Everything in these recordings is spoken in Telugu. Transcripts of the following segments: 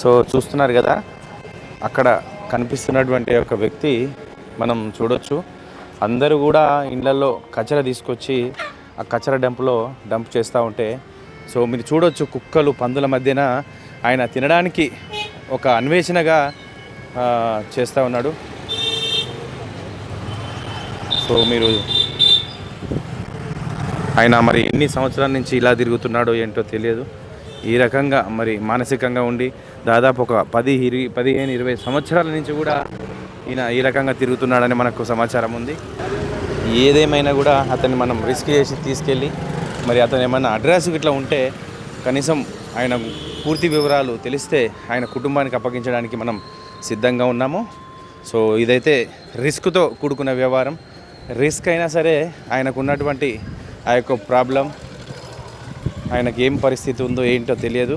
సో చూస్తున్నారు కదా అక్కడ కనిపిస్తున్నటువంటి ఒక వ్యక్తి మనం చూడొచ్చు. అందరూ కూడా ఇళ్ళలో కచర తీసుకొచ్చి ఆ కచర డంప్లో డంప్ చేస్తూ ఉంటే సో మీరు చూడొచ్చు కుక్కలు పందుల మధ్యన ఆయన తినడానికి ఒక అన్వేషణగా చేస్తూ ఉన్నాడు. సో మీరు ఆయన మరి ఎన్ని సంవత్సరాల నుంచి ఇలా తిరుగుతున్నాడో ఏంటో తెలియదు. ఈ రకంగా మరి మానసికంగా ఉండి దాదాపు ఒక పది ఇరవై పదిహేను ఇరవై సంవత్సరాల నుంచి కూడా ఈయన ఈ రకంగా తిరుగుతున్నాడని మనకు సమాచారం ఉంది. ఏదేమైనా కూడా అతన్ని మనం రిస్క్ చేసి తీసుకెళ్ళి మరి అతను ఏమైనా అడ్రస్ ఇట్లా ఉంటే కనీసం ఆయన పూర్తి వివరాలు తెలిస్తే ఆయన కుటుంబానికి అప్పగించడానికి మనం సిద్ధంగా ఉన్నాము. సో ఇదైతే రిస్క్తో కూడుకున్న వ్యవహారం. రిస్క్ అయినా సరే ఆయనకు ఉన్నటువంటి ఆ యొక్క ప్రాబ్లం ఆయనకి ఏం పరిస్థితి ఉందో ఏంటో తెలియదు.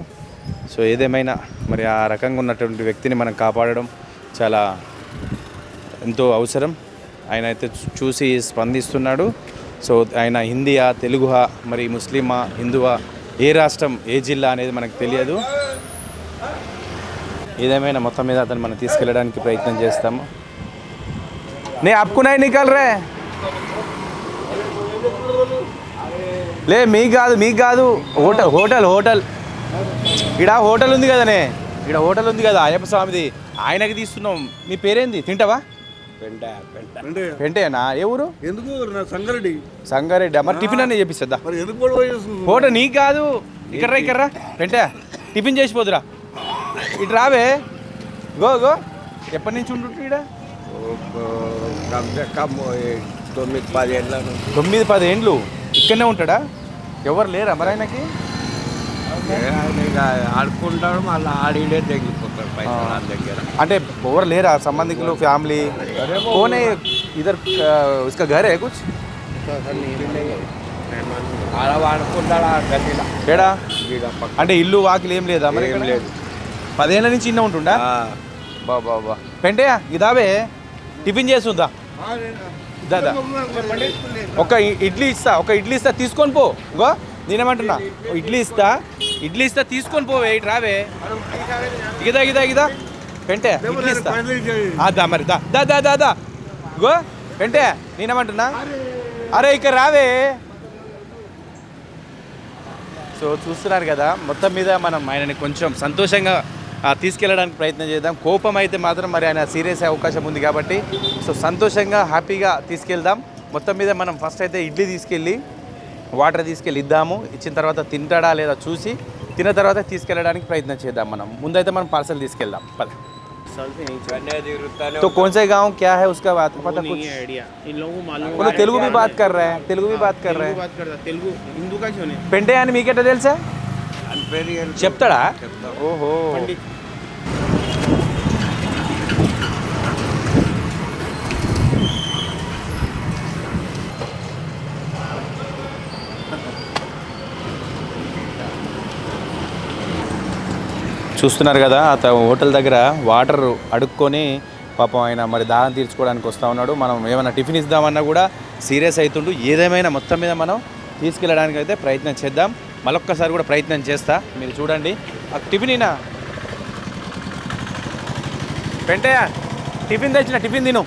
సో ఏదేమైనా మరి ఆ రకంగా ఉన్నటువంటి వ్యక్తిని మనం కాపాడడం చాలా ఎంతో అవసరం. ఆయన అయితే చూసి స్పందిస్తున్నాడు. సో ఆయన హిందీయా తెలుగుహా మరి ముస్లిమా హిందువా ఏ రాష్ట్రం ఏ జిల్లా అనేది మనకు తెలియదు. ఏదేమైనా మొత్తం మీద అతను మనం తీసుకెళ్ళడానికి ప్రయత్నం చేస్తాము. నే అప్పుకున్నాయి నికల్ రే. లే మీకు కాదు మీకు కాదు. Hotel hotel hotel. ఇక్కడ హోటల్ ఉంది కదనే. ఇక్కడ హోటల్ ఉంది కదా అయ్యప్ప స్వామిది. ఆయనకి తీస్తున్నాం. మీ పేరేంది? తింటావా? పెంట పెంట. అంటే పెంటేనా? ఏ ఊరు? ఎందుకు నా సంగారెడ్డి? సంగారెడ్డి. మరి టిఫిన్ అన్నీ చెప్పిస్తుందా హోటల్ నీకు కాదు. ఇక్కడ్రా ఇక్కడ్రా పెంటే టిఫిన్ చేసిపోదురా ఇటు రావే. Go go. ఎప్పటి నుంచి ఉంటుంటే ఇక్కడ తొమ్మిది పది ఏళ్ళ నుంచి. తొమ్మిది పది ఏండ్లు. ఇక్కడనే ఉంటాడా? ఎవరు లేరా మరి ఆయనకి? ఆడుకుంటాడు మళ్ళీ ఆడిడే తగ్గిపోతాడు పైసలు దగ్గర. అంటే ఎవరు లేరా? సంబంధికులు ఫ్యామిలీ? పోనే ఇద్దరు ఇసుక గరే కూర్చు. ఆడుకుంటాడా అంటే ఇల్లు వాకిలు ఏం లేదా మరి ఏం లేదు. పదిహేను నుంచి ఇన్న ఉంటుండా? బాబా బా పెంటే ఇదావే టిఫిన్ చేస్తుందా దాదా ఒక ఇడ్లీ ఇస్తా ఒక ఇడ్లీ ఇస్తా తీసుకొని పో. ఇంకో నేనేమంటున్నా? ఇడ్లీ ఇస్తా ఇడ్లీ ఇస్తా తీసుకొని పోవే ఇటు రావే. ఇదా ఇదా ఇదా పెంటే ఇడ్లీ ఇస్తా. దా మరి దా. దా దా దా దా. గో పెంటే నేనేమంటున్నా? అరే ఇక్కడ రావే. సో చూస్తున్నారు కదా మొత్తం మీద మనం ఆయనని కొంచెం సంతోషంగా తీసుకెళ్ళడానికి ప్రయత్నం చేద్దాం. కోపం అయితే మాత్రం మరి ఆయన సీరియస్ అవకాశం ఉంది కాబట్టి సో సంతోషంగా హ్యాపీగా తీసుకెళ్దాం. మొత్తం మీద మనం ఫస్ట్ అయితే ఇడ్లీ తీసుకెళ్ళి వాటర్ తీసుకెళ్ళి ఇద్దాము ఇచ్చిన తర్వాత తింటాడా లేదా చూసి తిన్న తర్వాత తీసుకెళ్ళడానికి ప్రయత్నం చేద్దాం మనం ముందైతే మనం పార్సల్ తీసుకెళ్దాం పద ఇవన్నీ తిరుగుతానే तो कौन से गांव क्या है उसका बात पता कुछ नहीं है आइडिया इन लोगों को मालूम वो लोग तेलुगु भी बात कर रहे हैं तेलुगु भी बात कर रहे तेलुगु हैं बात करता तेलुगु हिंदू का क्यों नहीं పెంటే అని మీకెట్ట తెలుసా అని పేరు ఏంటో చెప్తాడా చెప్తాడు. ఓహో చూస్తున్నారు కదా అతను హోటల్ దగ్గర వాటర్ అడుక్కొని పాపం ఆయన మరి దాహం తీర్చుకోవడానికి వస్తూ ఉన్నాడు. మనం ఏమైనా టిఫిన్ ఇద్దామన్నా కూడా సీరియస్ అవుతుండు ఏదేమైనా మొత్తం మీద మనం తీసుకెళ్ళడానికి అయితే ప్రయత్నం చేద్దాం. మరొక్కసారి కూడా ప్రయత్నం చేస్తా. మీరు చూడండి. ఆ టిఫిన్ ఇనా పెంటయ్య టిఫిన్ తెచ్చిన టిఫిన్ తిను.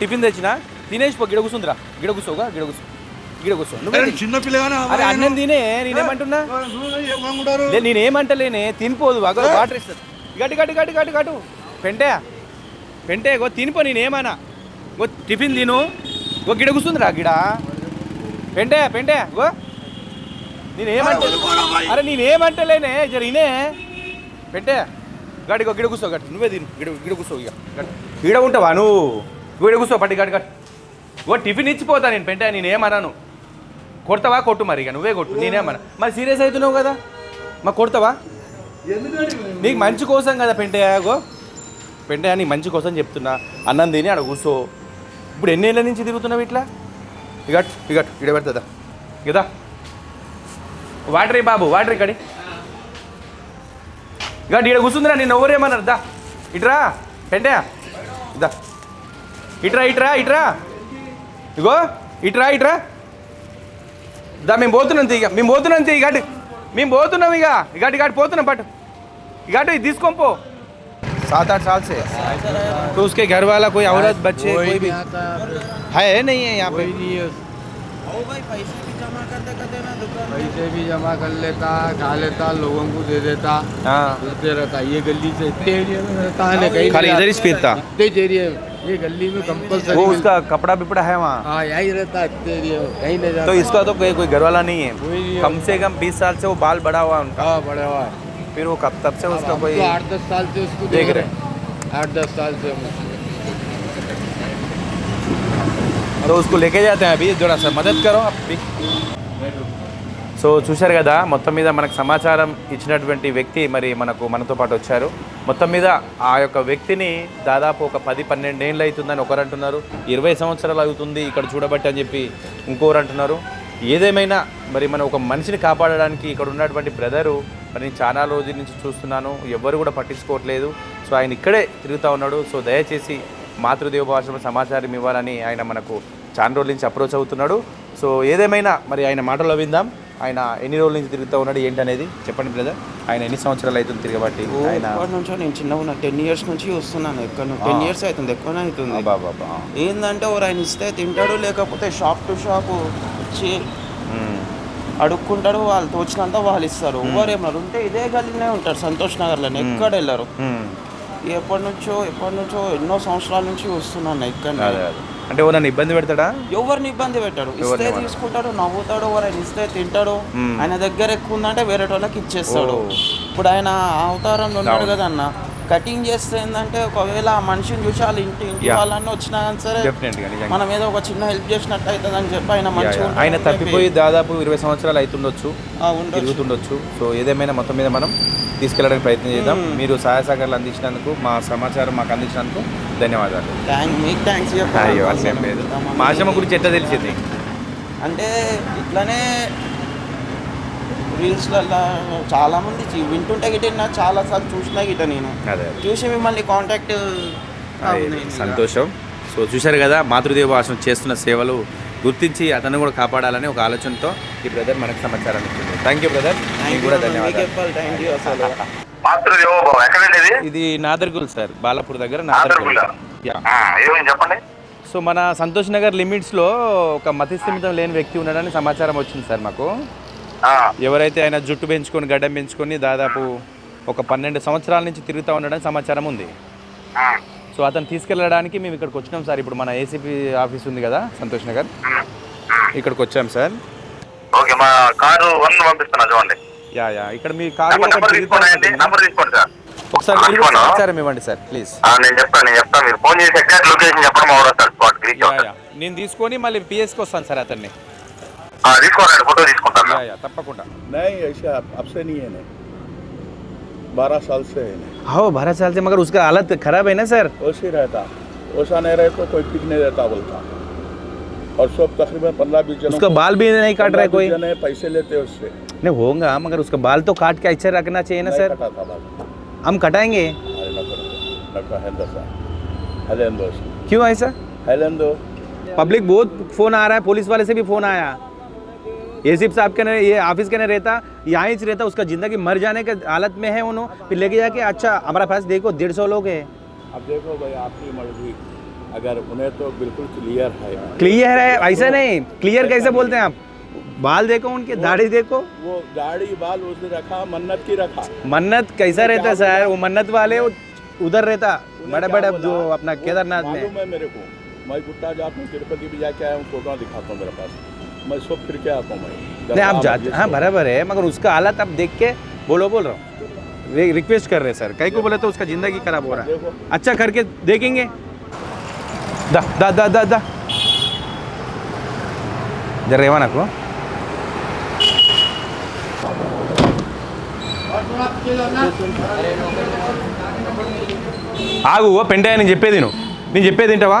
టిఫిన్ తెచ్చిన? తినేసి పో గిడ కూసుందిరా. గిడ కూసోగా గిడ కూర్చో గిడ కూర్చో నువ్వే తిను. చిన్న పిల్లగానే అన్నం తినే నేనేమంటున్నా? నేనేమంటలేనే తినిపోదు అగో వాటర్ ఇస్తుంది గట్టి గట్టి గట్టి గట్టి గట్టు. పెంటే పెంటే గో తినిపో నేనేమన్నా. గో టిఫిన్ తిను. గో గిడ కూర్చుందిరా గిడ. పెంటే పెంటే గో. నేనేమంట అరే నేనేమంటలేనే జర ఇనే. పెంటే గడి గో గిడ కూర్చో గట్టి. నువ్వే తిను. గిడ గిడ కూర్చో ఇక గట్టి. గిడ ఉంటావా నువ్వు? గిడ కూర్చో పట్టి గట్టి గట్టి. గో టిఫిన్ ఇచ్చిపోతా నేను పెంటే నేనేమన్నాను కొడతావా? కొట్టు మరి ఇక. నువ్వే కొట్టు. నేనేమన్నా మరి సీరియస్ అవుతున్నావు కదా? మా కొడతావా? నీకు మంచి కోసం కదా పెంటయాగో పెంటయా నీకు మంచి కోసం చెప్తున్నా. అన్నం తిని ఆడ కూర్చో. ఇప్పుడు ఎన్నేళ్ళ నుంచి తిరుగుతున్నావు ఇట్లా? ఇగట్ ఇగట్ ఇడ పెడుతుందా? ఇదా వాటర్ బాబు వాటర్ ఇక్కడి. ఇక ఈడ కూర్చుందిరా నేను ఎవరేమన్నారు దా. ఇట్రా పెంటయా ఇదా ఇట్రా ఇట్రా ఇట్రా. ఇగో ఇట్రా ఇట్రా. దా మేము పోతున్నాం తీ ఇక మేము పోతున్నాం తీ ఇక మేము పోతున్నాం ఇక ఇక ఇక పోతున్నాం పట్టు घाटो जिसको पो सात आठ साल से तो उसके घर वाला कोई औरत बच्चे कोई भी है नहीं है यहाँ पे पैसे भी जमा कर लेता खा लेता लोगों को दे देता हाँ करते रहता ये गली से इतने एरिया में रहता है ना कहीं खाली भी इधर ही आता फिरता? है। इतने ही एरिया में। ये गली में कंपलसरी वो उसका कपड़ा बिपड़ा है वहाँ। हाँ यही रहता है कहीं नहीं जाता। तो इसका तो कोई कोई घर वाला नहीं है। कम से कम बीस साल से वो बाल बड़ा हुआ उनका। हाँ बड़ा हुआ है। फिर वो कब तब से उसका कोई तो आठ दस साल से उसको देख रहे आठ दस साल से तो उसको लेके जाते हैं अभी थोड़ा सा मदद करो आप भी। సో చూశారు కదా మొత్తం మీద మనకు సమాచారం ఇచ్చినటువంటి వ్యక్తి మరి మనకు మనతో పాటు వచ్చారు. మొత్తం మీద ఆ యొక్క వ్యక్తిని దాదాపు ఒక పది పన్నెండేళ్ళు అవుతుందని ఒకరు అంటున్నారు. ఇరవై సంవత్సరాలు అవుతుంది ఇక్కడ చూడబట్టి అని చెప్పి ఇంకోరు అంటున్నారు. ఏదేమైనా మరి మనం ఒక మనిషిని కాపాడడానికి ఇక్కడ ఉన్నటువంటి బ్రదరు మరి నేను చాలా రోజుల నుంచి చూస్తున్నాను ఎవ్వరు కూడా పట్టించుకోవట్లేదు. సో ఆయన ఇక్కడే తిరుగుతూ ఉన్నాడు. సో దయచేసి మాతృదేవ భాషలో సమాచారం ఇవ్వాలని ఆయన మనకు చాలా రోజుల నుంచి అప్రోచ్ అవుతున్నాడు. సో ఏదేమైనా మరి ఆయన మాటలు విందాం. ఆయన ఎన్ని రోజుల నుంచి తిరుగుతూ ఉన్నాడు ఏంటనేది చెప్పండి బ్రదర్. ఆయన ఎన్ని సంవత్సరాలు అవుతుంది తిరగబట్టి? ఆయన ఎప్పటి నుంచో నేను చిన్న ఉన్న టెన్ ఇయర్స్ నుంచి వస్తున్నాను ఎక్కడ టెన్ ఇయర్స్ అవుతుంది ఎక్కువనే అవుతుంది. బాబా ఏంటంటే ఎవరు ఆయన ఇస్తే తింటాడు లేకపోతే షాప్ టు షాప్ వచ్చి అడుక్కుంటాడు వాళ్ళు తోచినంత వాళ్ళు ఇస్తారు. ఎవరు ఏమన్నారు? ఉంటే ఇదే గల్లీనే ఉంటారు సంతోష్ నగర్లో ఎక్కడ వెళ్ళరు? ఎప్పటి నుంచో ఎప్పటి నుంచో ఎన్నో సంవత్సరాల నుంచి వస్తున్నాను ఇక్కడ అంటే ఎవరన్నా ఇబ్బంది పెడతాడా ఎవరిని ఇబ్బంది పెట్టాడు ఇస్తే ఎవరిని తీసుకుంటాడు నవ్వుతాడు ఎవరైనా ఇస్తే తింటాడు. ఆయన దగ్గర ఎక్కువ ఉందంటే వేరే వాళ్ళకి ఇచ్చేస్తాడు. ఇప్పుడు ఆయన అవతారంలో ఉన్నాడు. కదా అన్న కటింగ్ చేస్తే ఏంటంటే ఒకవేళ ఆ మనిషిని చూసి వాళ్ళ ఇంటి ఇంటి. వాళ్ళన్నీ వచ్చినా కానీ సరే మనం ఏదో ఒక చిన్న హెల్ప్ చేసినట్టు అవుతుంది అని చెప్పి ఆయన మంచిగా ఆయన తప్పిపోయి దాదాపు ఇరవై సంవత్సరాలు అవుతుండొచ్చు. తిరుగుతుండొచ్చు సో ఏదేమైనా మొత్తం మీద మనం తీసుకెళ్ళడానికి ప్రయత్నం చేద్దాం మీరు సహాయ సహకారాలు అందించినందుకు మా సమాచారం మాకు అందించినందుకు ధన్యవాదాలు. మీకు థ్యాంక్స్ అయ్యో లేదు. గురించి ఎట్లా తెలిసింది? అంటే ఇట్లానే రీల్స్లలో చాలా మంది చి- వింటుంటే గిట్ట చాలా సార్లు చూసినా గిట్ట నేను. అదే అదే. చూసి మిమ్మల్ని కాంటాక్ట్ అదే, సంతోషం. సో చూశారు కదా మాతృదేవ ఆశ్రమం చేస్తున్న సేవలు గుర్తించి అతను కూడా కాపాడాలని ఒక ఆలోచనతో ఈ బ్రదర్ మనకు సమాచారం ఇచ్చింది. థ్యాంక్ యూ బ్రదర్ మీకు కూడా ధన్యవాదాలు. థ్యాంక్ యూ అసలు. ఇది? నాదర్గుల్ సార్. బాలాపూర్ దగ్గర నాదర్గుల్. చెప్పండి? సో మన సంతోష్ నగర్ లిమిట్స్లో ఒక మతిస్థిమితం లేని వ్యక్తి ఉన్నాడని సమాచారం వచ్చింది సార్ మాకు. ఎవరైతే ఆయన జుట్టు పెంచుకొని గడ్డం పెంచుకొని దాదాపు ఒక పన్నెండు సంవత్సరాల నుంచి తిరుగుతూ ఉన్నాడని సమాచారం ఉంది. సో అతను తీసుకెళ్ళడానికి మేము ఇక్కడికి వచ్చినాం సార్. ఇప్పుడు మన ఏసీపీ ఆఫీస్ ఉంది కదా సంతోష్ నగర్. ఇక్కడికి వచ్చాం సార్. ఓకే మా కారు వన్ పంపిస్తున్నా చూడండి. యా యా ఇక్కడ మీ కార్ నంబర్ నంబర్ తీసుకోండి అండి నంబర్ తీసుకోండి సార్ ఒకసారి మీరు కూడా తీసుకోనా? సమాచారం ఇవ్వండి సార్ ప్లీజ్ ఆ, నేను చెప్తాను నేను చెప్తాను మీరు ఫోన్ చేసి ఎగ్జాక్ట్ లొకేషన్ చెప్పడం మా ఊరు సార్ స్పాట్ రీచ్ యా అవుతారు యా నేను తీసుకొని మళ్ళీ పిఎస్కి వస్తాను సార్ అతన్ని ఆ, తీసుకోండి ఫోటో తీసుకుంటాను యా యా తప్పకుండా नहीं ऐसे अब अब से नहीं है नहीं बारह साल से है नहीं हाँ बारह साल से मगर उसका हालत खराब है ना सर वैसे ही रहता वैसा नहीं रहे तो कोई ठीक नहीं रहता बोलता और सब तकरीबन पंद्रह बीस जनों उसका को- बाल भी नहीं काट रहा है 15-20 कोई जने पैसे लेते हैं उससे नहीं होगा मगर उसका बाल तो काट के अच्छा रखना चाहिए ना सर। हम कटाएँगे? क्यों ऐसा पब्लिक बहुत फ़ोन आ रहा है पुलिस वाले से भी फ़ोन आया। एसीप साहब के ने ये ऑफ़िस के ने रहता यहाँ ही रहता उसका ज़िंदगी मर जाने के हालत में है उन्होंने फिर लेके जाके अच्छा हमारा पास देखो डेढ़ सौ लोग हैं। अब देखो भाई आपकी मर्ज़ी। अगर उन्हें तो बिल्कुल क्लियर है। क्लियर है ऐसा नहीं। क्लियर कैसे बोलते हैं आप? बाल देखो उनके दाढ़ी देखो। वो दाढ़ी बाल उसने रखा मन्नत की रखा। मन्नत कैसा रहता सर वो मन्नत वाले उधर रहता बड़े बड़े जो अपना केदारनाथ में। है मेरे को। मैं गुट्टा जाता हूँ तिरुपति भी जाके आया हूँ फ़ोटो दिखाता हूँ मेरे पास। मैं सब फिर के आता हूँ मैं। नहीं आप जाते हाँ बराबर है मगर उसका हालत आप देख के बोलो बोल रहा हूँ। रिक्वेस्ट कर रहे हैं सर। कहीं को बोले तो उसका ज़िंदगी खराब हो रहा है। अच्छा करके देखेंगे। दा दा दा दा दा। जरा रेवा నాకు ఆగు ఓ పెంటయ్య నేను చెప్పేది నువ్వు నేను చెప్పేది వింటావా?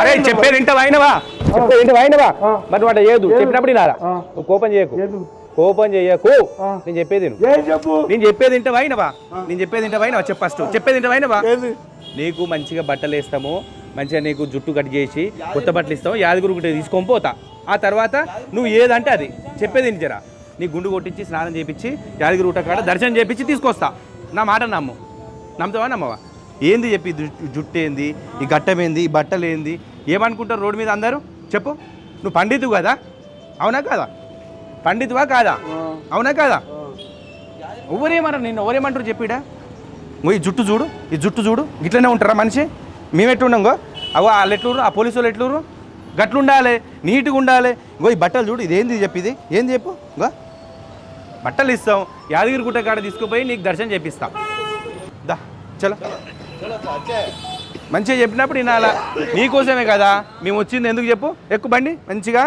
అరే చెప్పేది వింటావా అయినవా చెప్పేది వింటావా అయినవా మరి వాటి చేయదు చెప్పినప్పుడు నారా నువ్వు కోపం చేయకు. కోపం చేయకు. నేను చెప్పేది నేను చెప్పేది వింటావా అయినవా నేను చెప్పేది వింటావా అయినవా చెప్పు ఫస్ట్ చెప్పేది వింటావా అయినవా ఏంది? నీకు మంచిగా బట్టలు వేస్తాము. మంచిగా నీకు జుట్టు కట్ చేసి కొత్త బట్టలు ఇస్తాము. యాదగిరి తీసుకొని పోతా. ఆ తర్వాత నువ్వు ఏదంటే అది. చెప్పేది జరా. నీ గుండు కొట్టించి స్నానం చేపించి యాదగిరి ఊట కాడ దర్శనం చేపించి తీసుకొస్తా. నా మాట నమ్ము. నమ్ముతావా నమ్మవా? ఏంది చెప్పి జుట్టు ఏంది ఈ గట్టమేంది ఈ బట్టలు ఏంది ఏమనుకుంటారు రోడ్డు మీద అందరూ? చెప్పు. నువ్వు పండితు కదా? అవునా కాదా? పండితువా కాదా? అవునా కాదా? ఎవరేమన్నారు నిన్ను? ఎవరేమంటారు చెప్పిడా? నువ్వు ఈ జుట్టు చూడు ఈ జుట్టు చూడు. ఇట్లనే ఉంటారా మనిషి? మేము ఎట్లుండంగో అవో వాళ్ళు ఎట్లురు ఆ పోలీసు వాళ్ళు ఎట్లురు గట్లుండాలి నీట్గా ఉండాలి. ఇంకో ఈ బట్టలు చూడు ఇదేంది చెప్పి ఇది? ఏంది చెప్పు? ఇంకో బట్టలు ఇస్తాం యాదగిరి గుట్ట కాడ తీసుకుపోయి నీకు దర్శనం చేపిస్తాం. దా చలో. మంచిగా చెప్పినప్పుడు వినాలా? నీకోసమే కదా? మేము వచ్చింది ఎందుకు చెప్పు? ఎక్కువ బండి మంచిగా.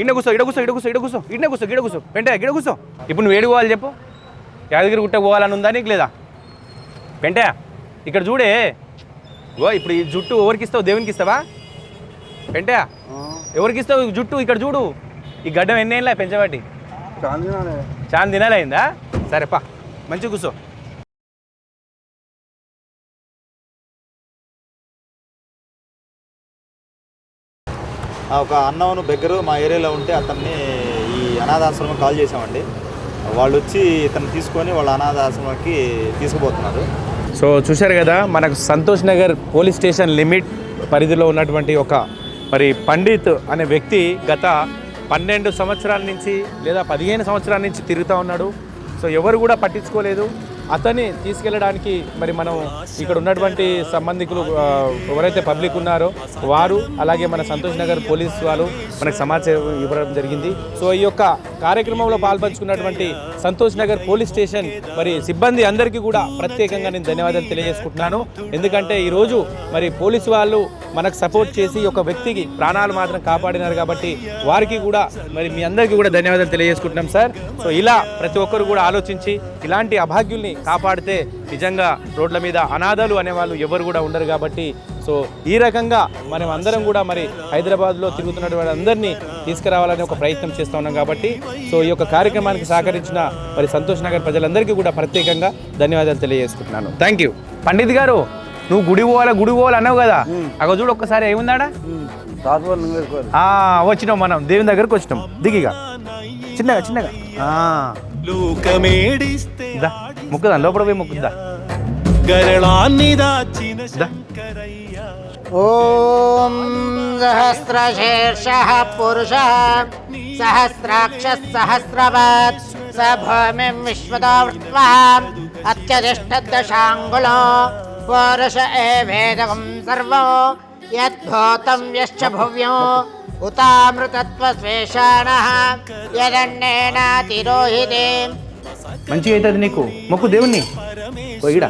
ఇన్న కూర్చో ఇడ కూర్చో ఇడ కూర్చో ఇడ కూర్చో ఇన్న కూర్చో గిడ కూర్చో. పెంటే గిడ కూర్చో. ఇప్పుడు నువ్వు ఏడు పోవాలి చెప్పు. యాదగిరి గుట్ట పోవాలని ఉందా నీకు లేదా? పెంటయా ఇక్కడ చూడే. ఓ ఇప్పుడు ఈ జుట్టు ఎవరికి ఇస్తావు దేవునికి ఇస్తావా పెంటయా ఎవరికి ఇస్తావు జుట్టు? ఇక్కడ చూడు. ఈ గడ్డం ఎన్నేళ్ళ పెంచబట్టి చాలా దినాలైందా సరే పా. మంచిగా కూర్చో. ఆ, ఒక అన్నవను బెగ్గరు మా ఏరియాలో ఉంటే అతన్ని ఈ అనాథాశ్రమం కాల్ చేసామండి వాళ్ళు వచ్చి ఇతను తీసుకొని వాళ్ళ అనాథాశ్రమంకి తీసుకుపోతున్నారు. సో చూశారు కదా మనకు Santosh Nagar police station limit పరిధిలో ఉన్నటువంటి ఒక మరి పండిత్ అనే వ్యక్తి గత పన్నెండు సంవత్సరాల నుంచి లేదా పదిహేను సంవత్సరాల నుంచి తిరుగుతూ ఉన్నాడు. సో ఎవరు కూడా పట్టించుకోలేదు. అతన్ని తీసుకెళ్ళడానికి మరి మనం ఇక్కడ ఉన్నటువంటి సంబంధికులు ఎవరైతే పబ్లిక్ ఉన్నారో వారు అలాగే మన సంతోష్ నగర్ పోలీస్ వాళ్ళు మనకు సమాచారం ఇవ్వడం జరిగింది. సో ఈ యొక్క కార్యక్రమంలో పాల్పంచుకున్నటువంటి సంతోష్ నగర్ పోలీస్ స్టేషన్ మరి సిబ్బంది అందరికీ కూడా ప్రత్యేకంగా నేను ధన్యవాదాలు తెలియజేసుకుంటున్నాను. ఎందుకంటే ఈరోజు మరి పోలీసు వాళ్ళు మనకు సపోర్ట్ చేసి ఒక వ్యక్తికి ప్రాణాలు మాత్రం కాపాడినారు కాబట్టి వారికి కూడా మరి మీ అందరికీ కూడా ధన్యవాదాలు తెలియజేసుకుంటున్నాం సార్. సో ఇలా ప్రతి ఒక్కరు కూడా ఆలోచించి ఇలాంటి అభాగ్యుల్ని కాపాడితే నిజంగా రోడ్ల మీద అనాథాలు అనేవాళ్ళు ఎవరు కూడా ఉండరు కాబట్టి సో ఈ రకంగా మనం అందరం కూడా మరి హైదరాబాద్లో తిరుగుతున్నటువంటి అందరినీ తీసుకురావాలని ఒక ప్రయత్నం చేస్తూ ఉన్నాం కాబట్టి సో ఈ యొక్క కార్యక్రమానికి సహకరించిన మరి సంతోష్ నగర్ ప్రజలందరికీ కూడా ప్రత్యేకంగా ధన్యవాదాలు తెలియజేసుకుంటున్నాను. థ్యాంక్ యూ పండిత్ గారు నువ్వు గుడి పోవాలా గుడి పోవాలి అన్నావు కదా? అగో చూడు ఒక్కసారి ఏముందాడా? ఆ, వచ్చినాం మనం దేవుని దగ్గరకు వచ్చినాం. దిగిగా. చిన్నగా చిన్నగా. ఆ. లోకమేడిస్తే దా ముక్కుదా లోపల పోయి ముక్కుదా. గరళాన్ని దాచిన ॐ सहस्रशीर्षः पुरुषः सहस्राक्षः सहस्रवत् स भूमिं विश्वतो वृत्वा अत्यतिष्ठद्दशाङ्गुलो पुरुष एवेदकं सर्वो यद्भूतं यश्च भुव्यो उतामृतत्वस्वेषाणः यदन्नेनातिरोहिते మంచిగా అవుతుంది నీకు మొక్కు దేవుణ్ణి పోయిడా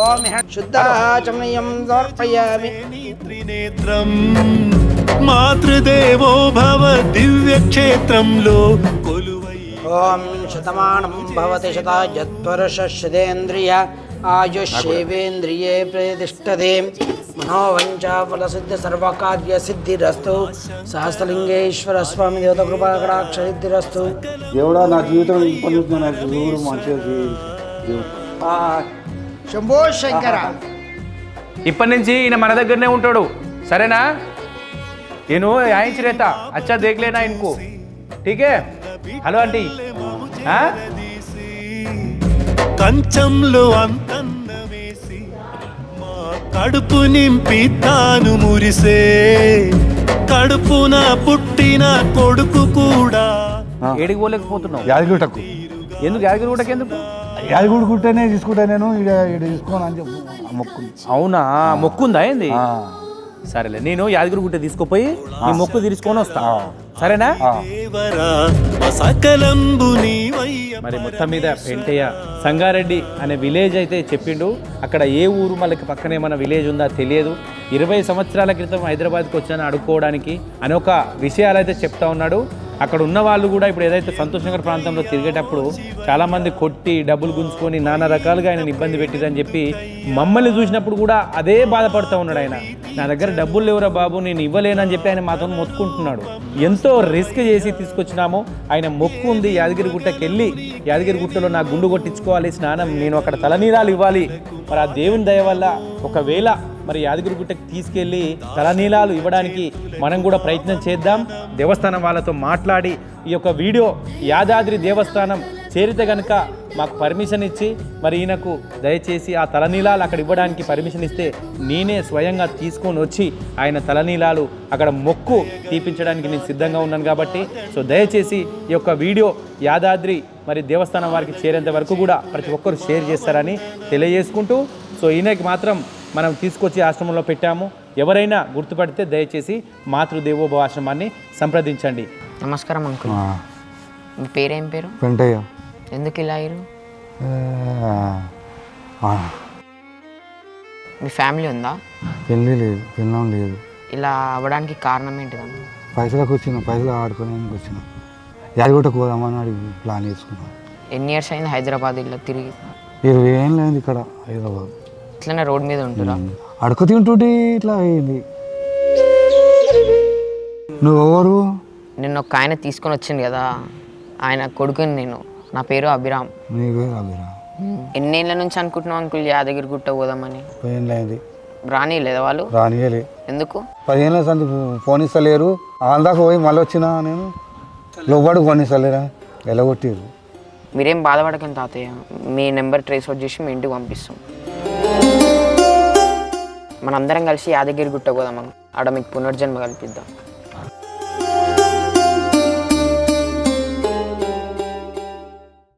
ఓం శుద్ధాచమయం సమర్పయామి. త్రినేత్రం మాతృదేవో భవ దివ్యక్షేత్రంలో కొలువై. ఓం శతమానం భవతి శతాయత్వరుష శతేంద్రియ ఆయుష్యేవేంద్రియే ప్రతిష్టతే. మనోవంచాఫలసిద్ధి సర్వకార్యసిద్ధిరస్తు సహస్రలింగేశ్వర స్వామి దేవత కృపాకటాక్ష సిద్ధిరస్తు. దేవుడా నా జీవితం ఇబ్బంది మంచిగా శంభో శంకర. ఇప్పటి నుంచి ఈయన మన దగ్గరనే ఉంటాడు. సరేనా? నేను ఆయించి రేత అచ్చా దేఖలేనా ఇంకు ఠీకే? Hello aunty. కంచంలో అంతన్న వేసి మా కడుపు నింపి తాను మురిసే. కడుపున పుట్టిన కొడుకు కూడా ఏడికి పోలేకపోతున్నావు? యాదగిరి ఎందుకు? యాదగిరి ఎందుకు యాదగిరి గుట్టనే తీసుకుంటా నేను ఇక్కడ ఇక్కడ తీసుకోను అని చెప్పు. మొక్కు. అవునా? మొక్కుందా ఏంది? సరేలే నేను యాదగిరి గుట్ట తీసుకుపోయి నీ మొక్కు తీర్చుకొని వస్తా. సరేనా? మరి మొత్తం మీద పెంటయ్య సంగారెడ్డి అనే విలేజ్ అయితే చెప్పిండు. అక్కడ ఏ ఊరు మనకి పక్కనే మన విలేజ్ ఉందా తెలియదు. ఇరవై సంవత్సరాల క్రితం హైదరాబాద్కి వచ్చాను అడుక్కోవడానికి అని ఒక విషయాలు అయితే చెప్తా ఉన్నాడు. అక్కడ ఉన్న వాళ్ళు కూడా ఇప్పుడు ఏదైతే సంతోష్ నగర్ ప్రాంతంలో తిరిగేటప్పుడు చాలామంది కొట్టి డబ్బులు గుంజుకొని నానా రకాలుగా ఆయన ఇబ్బంది పెట్టిరని చెప్పి మమ్మల్ని చూసినప్పుడు కూడా అదే బాధపడుతూ ఉన్నాడు ఆయన. నా దగ్గర డబ్బులు లేవురా బాబు నేను ఇవ్వలేనని చెప్పి ఆయన మాతో మొత్తుకుంటున్నాడు. ఎంతో రిస్క్ చేసి తీసుకొచ్చినాము. ఆయన మొక్కు ఉంది యాదగిరి గుట్టకి వెళ్ళి యాదగిరి గుట్టలో నా గుండు కొట్టించుకోవాలి స్నానం నేను అక్కడ తలనీరాలు ఇవ్వాలి. మరి ఆ దేవుని దయ వల్ల ఒకవేళ మరి యాదగిరి గుట్టకి తీసుకెళ్ళి తలనీలాలు ఇవ్వడానికి మనం కూడా ప్రయత్నం చేద్దాం. దేవస్థానం వాళ్ళతో మాట్లాడి ఈ యొక్క వీడియో యాదాద్రి దేవస్థానం చేరితే కనుక మాకు పర్మిషన్ ఇచ్చి మరి ఈయనకు దయచేసి ఆ తలనీలాలు అక్కడ ఇవ్వడానికి పర్మిషన్ ఇస్తే నేనే స్వయంగా తీసుకొని వచ్చి ఆయన తలనీలాలు అక్కడ మొక్కు తీపించడానికి నేను సిద్ధంగా ఉన్నాను కాబట్టి సో దయచేసి ఈ యొక్క వీడియో యాదాద్రి మరి దేవస్థానం వారికి చేరేంత వరకు కూడా ప్రతి ఒక్కరు షేర్ చేస్తారని తెలియజేసుకుంటూ సో ఈయనకి మాత్రం మనం తీసుకొచ్చి ఆశ్రమంలో పెట్టాము. ఎవరైనా గుర్తుపడితే దయచేసి మాతృదేవోభవ ఆశ్రమాన్ని సంప్రదించండి. నమస్కారం అంకుల్. మీ పేరేం పేరు? వెంటయ్య ఎందుకు ఇలా అయ్యారు? మీ ఫ్యామిలీ ఉందా? పెళ్ళి లేదు పెళ్ళం లేదు. ఇలా అవ్వడానికి కారణం ఏంటిదన్న పైసలకు వచ్చిన పైసలు ఆడుకోవడానికి వచ్చిన. యాదగుట్టకు పోదామని అడిగి ప్లాన్ చేసుకున్నాం. ఎన్ని ఇయర్స్ అయింది హైదరాబాద్ ఇలా తిరిగి? ఇరవై ఏం లేదు ఇక్కడ హైదరాబాద్. ఇట్లనే రోడ్ మీద ఉంటురా అడుగు తింటుంటే ఇట్లా అయింది. నువ్వు ఎవరు? నిన్న ఒక ఆయన తీసుకొని వచ్చింది కదా. ఆయన కొడుకుని నేను. నా పేరు అభిరామ్. నీవే అభిరా ఎన్నేళ్ళ నుంచి అనుకుంటున్నావు అంకుల్ యాదగిరి గుట్ట పోదామని? ఏం లేదు రాని లేదా వాళ్ళు? రానియలే. ఎందుకు? పదిహేనుల సంది ఫోన్ ఇస్తలేరు. వాళ్ళ దాకా పోయి మళ్ళీ వచ్చినా నేను. లోపడు ఫోన్ ఇస్తలేరా? ఎలగొట్టిరు మీరేం బాధపడకండి తాతయ్య. మీ నెంబర్ ట్రేస్ అవుట్ చేసి మీ ఇంటికి పంపిస్తాం. మనందరం కలిసి యాదగిరి గుట్ట పోదాం ఆడ మీకు పునర్జన్మ కల్పిద్దాం.